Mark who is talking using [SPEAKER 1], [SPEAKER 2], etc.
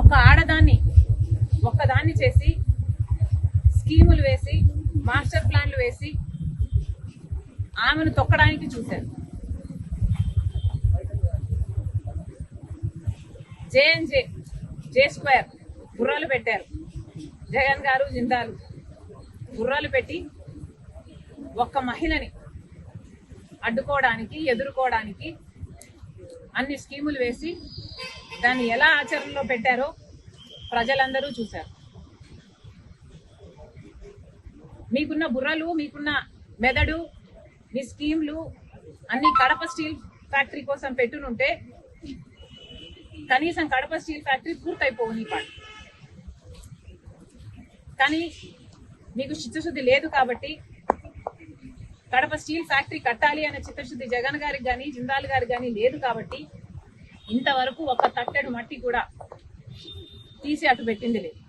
[SPEAKER 1] ఒక ఆడదాన్ని ఒక్కదాన్ని చేసి స్కీములు వేసి మాస్టర్ ప్లాన్లు వేసి ఆమెను తొక్కడానికి చూశారు. జేఎన్జే జే స్క్వేర్ గుర్రాలు పెట్టారు. జగన్ గారు జిందాలు. గుర్రాలు పెట్టి ఒక్క మహిళని అడ్డుకోవడానికి ఎదుర్కోవడానికి అన్ని స్కీములు వేసి దాన్ని ఎలా ఆచరణలో పెట్టారో ప్రజలందరూ చూశారు. మీకున్న బుర్రలు మీకున్న మెదడు మీ స్కీమ్లు అన్ని కడప స్టీల్ ఫ్యాక్టరీ కోసం పెట్టునుంటే కనీసం కడప స్టీల్ ఫ్యాక్టరీ పూర్తయిపోవు నీ పాటు కానీ మీకు చిత్తశుద్ధి లేదు కాబట్టి కడప స్టీల్ ఫ్యాక్టరీ కట్టాలి అనే చిత్తశుద్ధి జగన్ గారికి కానీ జిందాల్ గారికి కానీ లేదు కాబట్టి ఇంతవరకు ఒక తట్టెడు మట్టి కూడా తీసి అటు పెట్టింది లేదు.